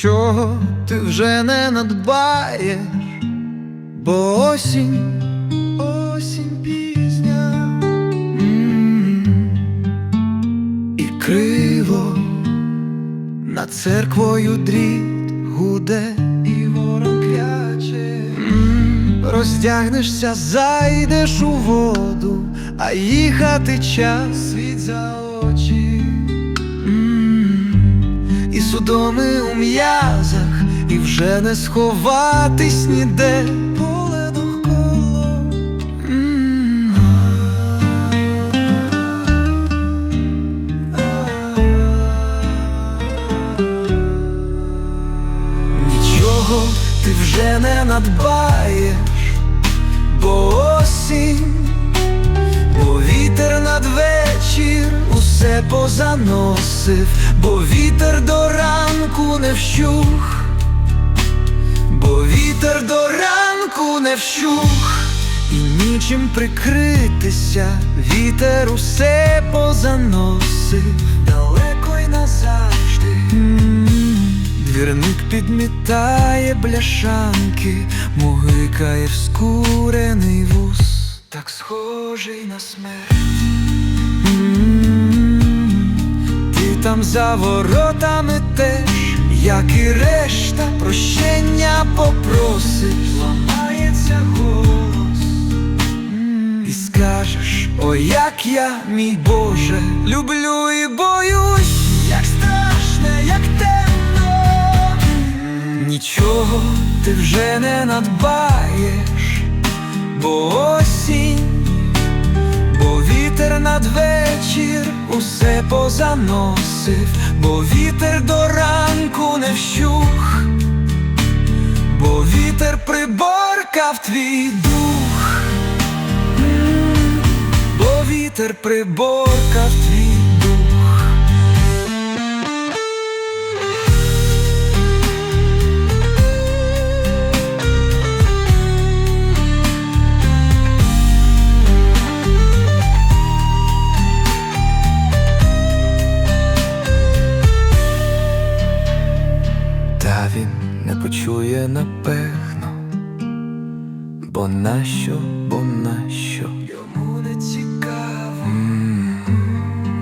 Нічого ти вже не надбаєш, бо осінь, осінь пізня М. і криво над церквою дріт гуде і ворон кляче. М. Роздягнешся, зайдеш у воду, а їхати час світ за очі. І у м'язах, і вже не сховатись ніде ти вже не надбаєш, позаносив, бо вітер до ранку не вщух, бо вітер до ранку не вщух, і нічим прикритися, вітер усе позаносив, далеко й назавжди. М, Двірник підмітає бляшанки, мугикає вскурений вус, так схожий на смерть. Там за воротами теж, як і решта, прощення попросиш, ламається голос. І скажеш, о, як я, мій Боже, люблю і боюсь, як страшне, як темно. Нічого ти вже не надбаєш, бо осінь, бо вітер надвечір позаносив, бо вітер до ранку не вщух, бо вітер приборкав твій дух, бо вітер приборкав твій почує напевно, бо нащо, бо нащо? Йому не цікаво.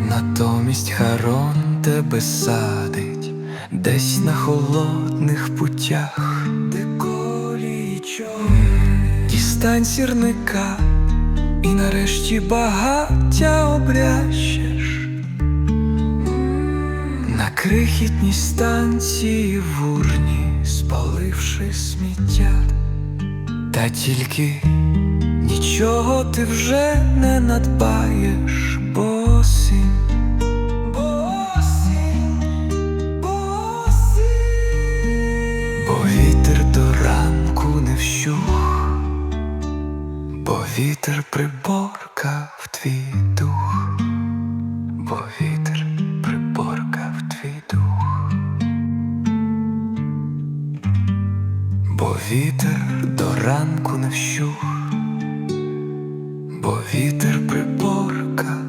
Натомість Харон тебе садить десь на холодних путях, де колії човни. Дістань сірника і нарешті багаття обрящеш. На крихітній станції в урні, спаливши сміття, та тільки нічого ти вже не надбаєш, бо осінь, бо бо вітер до ранку не вщух, бо вітер приборкав твій дух, бо вітер вітер до ранку не вщух, бо вітер приборкав